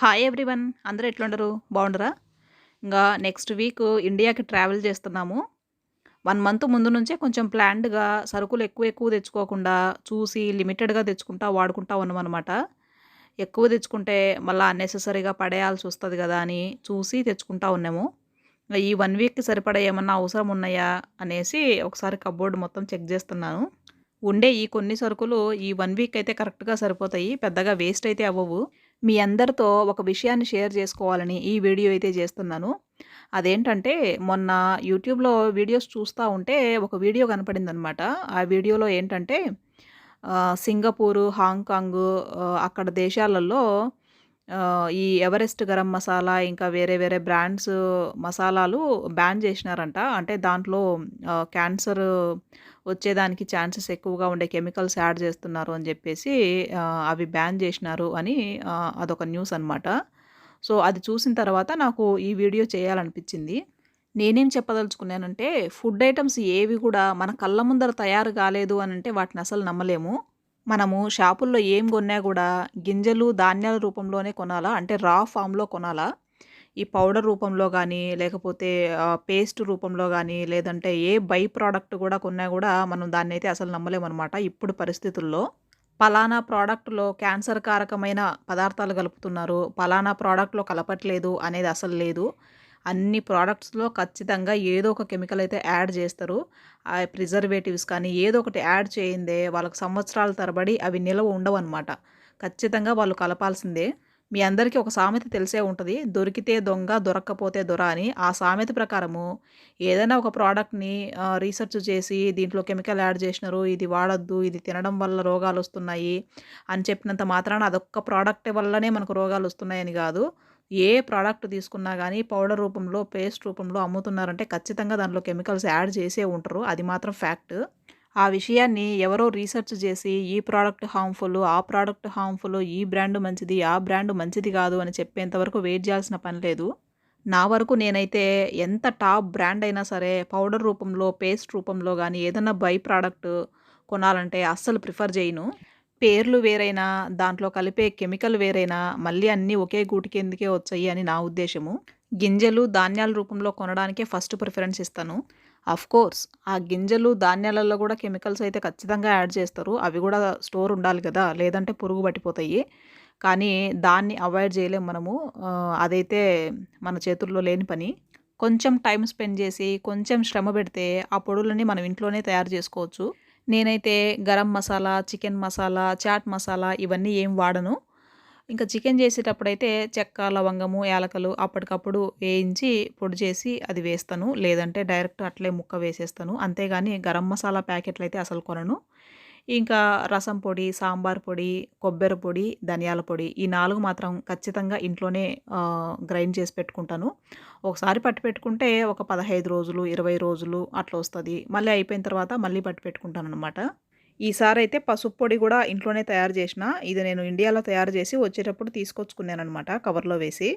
Hi everyone అందరూ ఎట్లుండరు? బాగుండరా? ఇంకా నెక్స్ట్ వీక్ ఇండియాకి ట్రావెల్ చేస్తున్నాము. వన్ మంత్ ముందు నుంచే కొంచెం ప్లాన్డ్గా సరుకులు ఎక్కువ ఎక్కువ తెచ్చుకోకుండా చూసి లిమిటెడ్గా తెచ్చుకుంటా వాడుకుంటా ఉన్నామన్నమాట ఎక్కువ తెచ్చుకుంటే మళ్ళీ అన్నెసెసరీగా పడేయాల్సి వస్తుంది కదా అని చూసి తెచ్చుకుంటా ఉన్నాము. ఈ వన్ వీక్కి సరిపడా ఏమన్నా అవసరం ఉన్నాయా అనేసి ఒకసారి కబోర్డ్ మొత్తం చెక్ చేస్తున్నాను. ఉండే ఈ కొన్ని సరుకులు ఈ వన్ వీక్ అయితే కరెక్ట్గా సరిపోతాయి. పెద్దగా వేస్ట్ అయితే అవ్వవు. మీ అందరితో ఒక విషయాన్ని షేర్ చేసుకోవాలని ఈ వీడియో అయితే చేస్తున్నాను. అదేంటంటే మొన్న యూట్యూబ్లో వీడియోస్ చూస్తూ ఉంటే ఒక వీడియో కనపడిందనమాట. ఆ వీడియోలో ఏంటంటే సింగపూరు హాంకాంగ్ అక్కడ దేశాలలో ఈ ఎవరెస్ట్ గరం మసాలా ఇంకా వేరే వేరే బ్రాండ్స్ మసాలాలు బ్యాన్ చేసినారంట. అంటే దాంట్లో క్యాన్సర్ వచ్చేదానికి ఛాన్సెస్ ఎక్కువగా ఉండే కెమికల్స్ యాడ్ చేస్తున్నారు అని చెప్పేసి అవి బ్యాన్ చేసినారు అని అదొక న్యూస్ అనమాట సో అది చూసిన తర్వాత నాకు ఈ వీడియో చేయాలనిపించింది. నేనేం చెప్పదలుచుకున్నానంటే ఫుడ్ ఐటమ్స్ ఏవి కూడా మన కళ్ళ ముందర తయారు కాలేదు అని అంటే వాటిని అసలు నమ్మలేము. మనము షాపుల్లో ఏం కొన్నా కూడా గింజలు ధాన్యాల రూపంలోనే కొనాలా? అంటే రా ఫామ్లో కొనాలా? ఈ పౌడర్ రూపంలో కానీ లేకపోతే పేస్ట్ రూపంలో కానీ లేదంటే ఏ బై ప్రోడక్ట్ కూడా కొన్నా కూడా మనం దాన్ని అయితే అసలు నమ్మలేమన్నమాట ఇప్పుడు పరిస్థితుల్లో పలానా ప్రోడక్ట్లో క్యాన్సర్ కారకమైన పదార్థాలు కలుపుతున్నారు. పలానా ప్రోడక్ట్లో కలపట్లేదు అనేది అసలు లేదు. అన్ని ప్రోడక్ట్స్లో ఖచ్చితంగా ఏదో ఒక కెమికల్ అయితే యాడ్ చేస్తారు. ఆ ప్రిజర్వేటివ్స్ కానీ ఏదో ఒకటి యాడ్ చేయిందే వాళ్ళకి సంవత్సరాల తరబడి అవి నిలవ ఉండవు అనమాట ఖచ్చితంగా వాళ్ళు కలపాల్సిందే. మీ అందరికీ ఒక సామెత తెలిసే ఉంటుంది. దొరికితే దొంగ దొరక్కపోతే దొర అని. ఆ సామెత ప్రకారము ఏదైనా ఒక ప్రోడక్ట్ని రీసెర్చ్ చేసి దీంట్లో కెమికల్ యాడ్ చేసినారు ఇది వాడద్దు ఇది తినడం వల్ల రోగాలు వస్తున్నాయి అని చెప్పినంత మాత్రాన అదొక్క ప్రోడక్ట్ వల్లనే మనకు రోగాలు వస్తున్నాయని కాదు. ఏ ప్రోడక్ట్ తీసుకున్నా కానీ పౌడర్ రూపంలో పేస్ట్ రూపంలో అమ్ముతున్నారంటే ఖచ్చితంగా దాంట్లో కెమికల్స్ యాడ్ చేసే ఉంటారు. అది మాత్రం ఫ్యాక్ట్. ఆ విషయాన్ని ఎవరో రీసెర్చ్ చేసి ఈ ప్రోడక్ట్ హార్మ్ఫుల్ ఆ ప్రోడక్ట్ హార్మ్ఫుల్ ఈ బ్రాండ్ మంచిది ఆ బ్రాండ్ మంచిది కాదు అని చెప్పేంతవరకు వెయిట్ చేయాల్సిన పని లేదు. నా వరకు నేనైతే ఎంత టాప్ బ్రాండ్ అయినా సరే పౌడర్ రూపంలో పేస్ట్ రూపంలో కానీ ఏదైనా బై ప్రోడక్ట్ కొనాలంటే అస్సలు ప్రిఫర్ చేయను. పేర్లు వేరైనా దాంట్లో కలిపే కెమికల్ వేరైనా మళ్ళీ అన్నీ ఒకే గూటి కిందకే వచ్చాయి అని నా ఉద్దేశము. గింజలు ధాన్యాల రూపంలో కొనడానికే ఫస్ట్ ప్రిఫరెన్స్ ఇస్తాను. అఫ్ కోర్స్ ఆ గింజలు ధాన్యాలలో కూడా కెమికల్స్ అయితే ఖచ్చితంగా యాడ్ చేస్తారు. అవి కూడా స్టోర్ ఉండాలి కదా లేదంటే పురుగు పట్టిపోతాయి. కానీ దాన్ని అవాయిడ్ చేయలేము మనము. అదైతే మన చేతుల్లో లేని పని. కొంచెం టైం స్పెండ్ చేసి కొంచెం శ్రమ పెడితే ఆ పొడులని మనం ఇంట్లోనే తయారు చేసుకోవచ్చు. నేనైతే గరం మసాలా చికెన్ మసాలా చాట్ మసాలా ఇవన్నీ ఏం వాడను. ఇంకా చికెన్ చేసేటప్పుడైతే చెక్క లవంగము యాలకలు అప్పటికప్పుడు వేయించి పొడి చేసి అది వేస్తాను. లేదంటే డైరెక్ట్ అట్లే ముక్క వేసేస్తాను. అంతేగాని గరం మసాలా ప్యాకెట్లు అయితే అసలు కొనను. ఇంకా రసం పొడి సాంబార్ పొడి కొబ్బరి పొడి ధనియాల పొడి ఈ నాలుగు మాత్రం ఖచ్చితంగా ఇంట్లోనే గ్రైండ్ చేసి పెట్టుకుంటాను. ఒకసారి పట్టి పెట్టుకుంటే ఒక పదహైదు రోజులు ఇరవై రోజులు అట్లా వస్తుంది. మళ్ళీ అయిపోయిన తర్వాత మళ్ళీ పట్టి పెట్టుకుంటాను అనమాట ఈసారి అయితే పసుపు పొడి కూడా ఇంట్లోనే తయారు చేసిన. ఇది నేను ఇండియాలో తయారు చేసి వచ్చేటప్పుడు తీసుకొచ్చుకున్నాను అనమాట కవర్లో వేసి.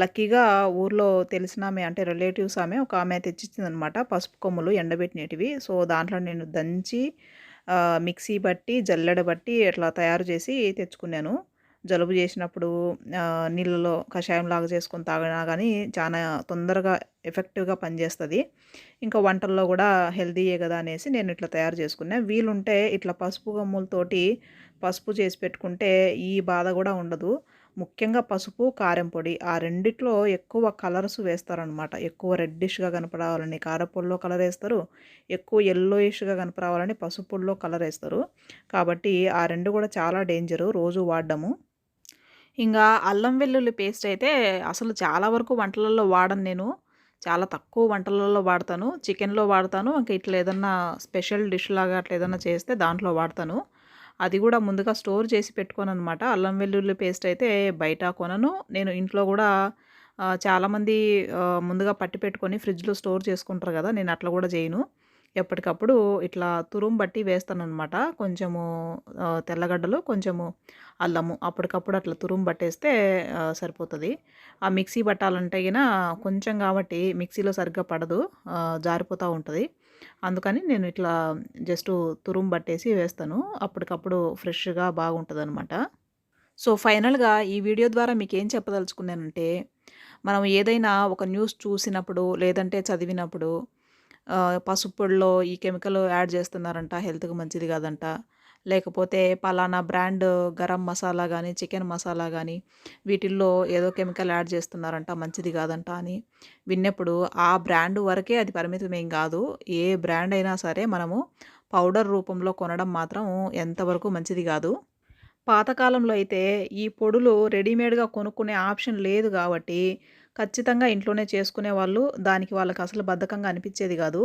లక్కీగా ఊర్లో తెలిసిన ఆమె అంటే రిలేటివ్స్ ఆమె ఒక ఆమె తెచ్చిచ్చిందనమాట పసుపు కొమ్ములు ఎండబెట్టినటివి. సో దాంట్లో నేను దంచి మిక్సీ బట్టి జల్లెడ బట్టి ఇట్లా తయారు చేసి తెచ్చుకున్నాను. జలుబు చేసినప్పుడు నీళ్ళలో కషాయం లాగా చేసుకొని తాగినా కానీ చాలా తొందరగా ఎఫెక్టివ్గా పనిచేస్తుంది. ఇంకా వంటల్లో కూడా హెల్తీయే కదా అనేసి నేను ఇట్లా తయారు చేసుకున్నాను వీలుంటే ఇట్లా పసుపు గమ్ములతోటి పసుపు చేసి పెట్టుకుంటే ఈ బాధ కూడా ఉండదు. ముఖ్యంగా పసుపు కారం పొడి ఆ రెండిట్లో ఎక్కువ కలర్స్ వేస్తారనమాట ఎక్కువ రెడ్డిష్గా కనపడాలని కారపొడిలో కలర్ వేస్తారు. ఎక్కువ ఎల్లోయిష్గా కనపరావాలని పసుపుల్లో కలర్ వేస్తారు. కాబట్టి ఆ రెండు కూడా చాలా డేంజరు రోజు వాడడము. ఇంకా అల్లం వెల్లుల్లి పేస్ట్ అయితే అసలు చాలా వరకు వంటలలో వాడను నేను. చాలా తక్కువ వంటలలో వాడతాను. చికెన్లో వాడతాను. ఇంకా ఇట్లా ఏదన్నా స్పెషల్ డిష్ లాగా అట్లా ఏదన్నా చేస్తే దాంట్లో వాడతాను. అది కూడా ముందుగా స్టోర్ చేసి పెట్టుకోను అనమాట అల్లం వెల్లుల్లి పేస్ట్ అయితే బయట కొనను. నేను ఇంట్లో కూడా చాలామంది ముందుగా పట్టి పెట్టుకొని ఫ్రిడ్జ్లో స్టోర్ చేసుకుంటారు కదా నేను అట్లా కూడా చేయను. ఎప్పటికప్పుడు ఇట్లా తురుము బట్టి వేస్తాను అనమాట కొంచెము తెల్లగడ్డలు కొంచెము అల్లము. అప్పటికప్పుడు అట్లా తురుము పట్టేస్తే సరిపోతుంది. ఆ మిక్సీ పట్టాలంటే గిన కొంచెం కాబట్టి మిక్సీలో సరిగ్గా పడదు జారిపోతూ ఉంటుంది. అందుకని నేను ఇట్లా జస్ట్ తురుము పట్టేసి వేస్తాను. అప్పటికప్పుడు ఫ్రెష్గా బాగుంటుంది అనమాట సో ఫైనల్‌గా ఈ వీడియో ద్వారా మీకేం చెప్పదలుచుకున్నానంటే, మనం ఏదైనా ఒక న్యూస్ చూసినప్పుడు, లేదంటే చదివినప్పుడు పసుపుల్లో ఈ కెమికల్ యాడ్ చేస్తున్నారంట, హెల్త్‌కి మంచిది కాదంట. లేకపోతే పలానా బ్రాండ్ గరం మసాలా కానీ చికెన్ మసాలా కానీ వీటిల్లో ఏదో కెమికల్ యాడ్ చేస్తున్నారంట, మంచిది కాదంట అని విన్నప్పుడు, ఆ బ్రాండ్ వరకే అది పరిమితమేం కాదు. ఏ బ్రాండ్ అయినా సరే మనము పౌడర్ రూపంలో కొనడం మాత్రం ఎంతవరకు మంచిది కాదు. పాతకాలంలో అయితే ఈ పొడులు రెడీమేడ్‌గా కొనుక్కునే ఆప్షన్ లేదు కాబట్టి ఖచ్చితంగా ఇంట్లోనే చేసుకునేవాళ్ళు. దానికి వాళ్ళకి అసలు బద్ధకంగా అనిపించేది కాదు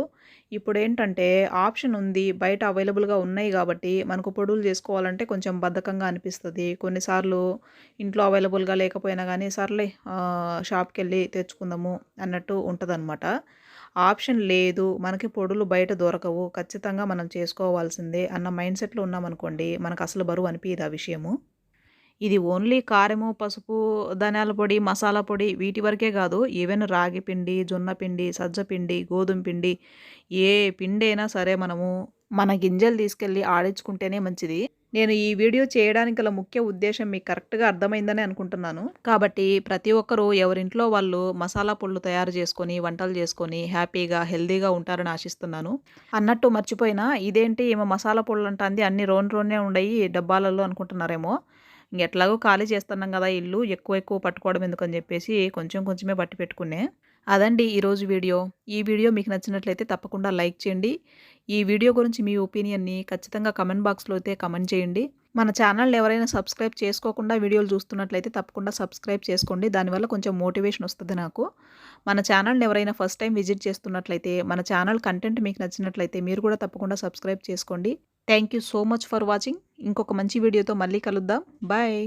ఇప్పుడు ఇప్పుడేంటంటే ఆప్షన్ ఉంది. బయట అవైలబుల్‌గా ఉన్నాయి కాబట్టి మనకు పొడులు చేసుకోవాలంటే కొంచెం బద్ధకంగా అనిపిస్తుంది కొన్నిసార్లు ఇంట్లో అవైలబుల్‌గా లేకపోయినా కానీ సర్లే షాప్కి వెళ్ళి తెచ్చుకుందాము అన్నట్టు ఉంటుందన్నమాట ఆప్షన్ లేదు, మనకి పొడులు బయట దొరకవు, ఖచ్చితంగా మనం చేసుకోవాల్సిందే అన్న మైండ్ సెట్లో ఉన్నామనుకోండి, మనకసలు బరువు అనిపియదు ఆ విషయము. ఇది ఓన్లీ కారము, పసుపు, ధనియాల పొడి, మసాలా పొడి వీటి వరకే కాదు ఈవెన్ రాగి పిండి, జొన్న పిండి, సజ్జ పిండి, గోధుమ పిండి ఏ పిండి అయినా సరే మనము మన గింజలు తీసుకెళ్ళి ఆడించుకుంటేనే మంచిది. నేను ఈ వీడియో చేయడానికి గల ముఖ్య ఉద్దేశం మీకు కరెక్ట్‌గా అర్థమైందని అనుకుంటున్నాను. కాబట్టి ప్రతి ఒక్కరు ఎవరింట్లో వాళ్ళు మసాలా పొళ్ళు తయారు చేసుకొని, వంటలు చేసుకొని హ్యాపీగా, హెల్తీగా ఉంటారని ఆశిస్తున్నాను. అన్నట్టు మర్చిపోయినా ఇదేంటి ఏమో మసాలా పొళ్ళు అంటే అన్ని రోన్ రోనే ఉండయి డబ్బాలలో అనుకుంటున్నారేమో. ఇంకెట్లాగో ఖాళీ చేస్తున్నాం కదా ఇల్లు, ఎక్కువ ఎక్కువ పట్టుకోవడం ఎందుకని చెప్పేసి కొంచెం కొంచెమే పట్టి పెట్టుకునే. అదండి ఈరోజు వీడియో. ఈ వీడియో మీకు నచ్చినట్లయితే తప్పకుండా లైక్ చేయండి. ఈ వీడియో గురించి మీ ఒపీనియన్‌ని ఖచ్చితంగా కమెంట్ బాక్స్‌లో అయితే కమెంట్ చేయండి. మన ఛానల్ ఎవరైనా సబ్స్క్రైబ్ చేసుకోకుండా వీడియోలు చూస్తున్నట్లయితే తప్పకుండా సబ్స్క్రైబ్ చేసుకోండి. దానివల్ల కొంచెం మోటివేషన్ వస్తుంది నాకు. మన ఛానల్‌ని ఎవరైనా ఫస్ట్ టైం విజిట్ చేస్తున్నట్లయితే, మన ఛానల్ కంటెంట్ మీకు నచ్చినట్లయితే మీరు కూడా తప్పకుండా సబ్స్క్రైబ్ చేసుకోండి. Thank you so much for watching. ఇంకొక మంచి వీడియోతో మళ్ళీ కలుద్దాం. బాయ్.